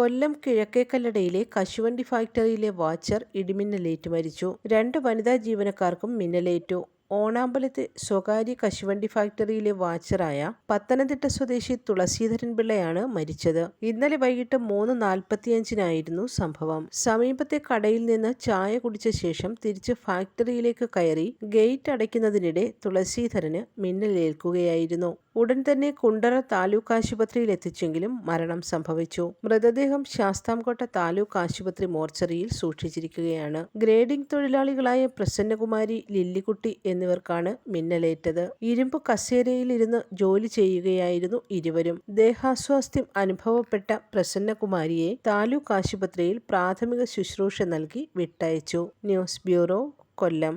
കൊല്ലം കിഴക്കേക്കല്ലടയിലെ കശുവണ്ടി ഫാക്ടറിയിലെ വാച്ചർ ഇടിമിന്നലേറ്റ് മരിച്ചു. രണ്ട് വനിതാ ജീവനക്കാർക്കും മിന്നലേറ്റു. ഓണാമ്പലത്തെ സ്വകാര്യ കശുവണ്ടി ഫാക്ടറിയിലെ വാച്ചറായ പത്തനംതിട്ട സ്വദേശി തുളസീധരൻ പിള്ളയാണ് മരിച്ചത്. ഇന്നലെ വൈകിട്ട് മൂന്ന് നാൽപ്പത്തിയഞ്ചിനായിരുന്നു സംഭവം. സമീപത്തെ കടയിൽ നിന്ന് ചായ കുടിച്ച ശേഷം തിരിച്ച് ഫാക്ടറിയിലേക്ക് കയറി ഗേറ്റ് അടയ്ക്കുന്നതിനിടെ തുളസീധരന് മിന്നലേൽക്കുകയായിരുന്നു. ഉടൻ തന്നെ കുണ്ടറ താലൂക്ക് ആശുപത്രിയിൽ എത്തിച്ചെങ്കിലും മരണം സംഭവിച്ചു. മൃതദേഹം ശാസ്താംകോട്ട താലൂക്ക് ആശുപത്രി മോർച്ചറിയിൽ സൂക്ഷിച്ചിരിക്കുകയാണ്. ഗ്രേഡിംഗ് തൊഴിലാളികളായ പ്രസന്നകുമാരി ലില്ലിക്കുട്ടി എന്നിവർക്കാണ് മിന്നലേറ്റത്. ഇരുമ്പ് കസേരയിലിരുന്ന് ജോലി ചെയ്യുകയായിരുന്നു ഇരുവരും. ദേഹാസ്വാസ്ഥ്യം അനുഭവപ്പെട്ട പ്രസന്നകുമാരിയെ താലൂക്ക് ആശുപത്രിയിൽ പ്രാഥമിക ശുശ്രൂഷ നൽകി വിട്ടയച്ചു. News bureau Kollam.